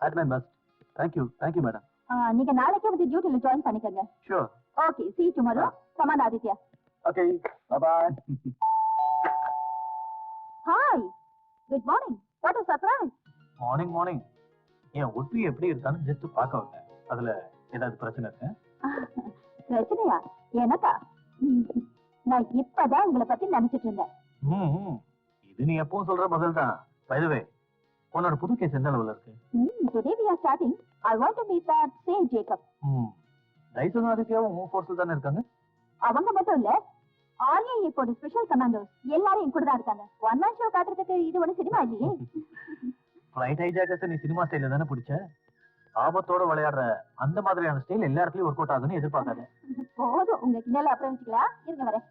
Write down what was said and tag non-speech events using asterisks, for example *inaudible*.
At my best thank you thank you madam நீங்க நாளைக்கே வந்து டியூட்டில ஜாயின் பண்ணிக்கங்க. Sure okay see you tomorrow. Come on Aditya. Okay bye hi good morning what a surprise morning morning என் ஒட்டி எப்படி இருக்கான்னு just பார்க்க வந்தேன். அதுல ஏதாவது பிரச்சனை இருக்கு? *laughs* பிரச்சனையா? எனக்கா? நான் இப்பதான் உங்களை பத்தி நினைச்சிட்டு இருந்தேன். இது நீ எப்பவும் சொல்ற பதில் தான். பைதவே உன்னோட புது கேஸ் எந்த அளவுல இருக்கு? Today we are starting i want to meet that same jacob. ம். டைசனும் ஆதித்யாவும் உன் ஃபோர்ஸில் தானே இருக்காங்க? அவங்க மட்டும் இல்ல ஆர்ஏ இப்போட ஸ்பெஷல் கமாண்டோஸ் எல்லாரும் என் கூட தான் இருக்காங்க. ஒன் மேன் ஷோ காட்டுறதுக்கு இது ஒண்ணு சினிமா இல்லையே? ஃப்ளைட் ஹைஜாக்கர்ஸ் நீ சினிமா ஸ்டைல தானே பிடிச்ச? ஆபத்தோட விளையாடுற அந்த மாதிரியான ஸ்டைல் எல்லா இடத்துலயும் ஒர்க் அவுட் ஆகுன்னு எதிர்பார்க்காத. போதும் உங்க கிண்ணல அப்புறம் வச்சுக்கலாம். இருங்க வரேன்.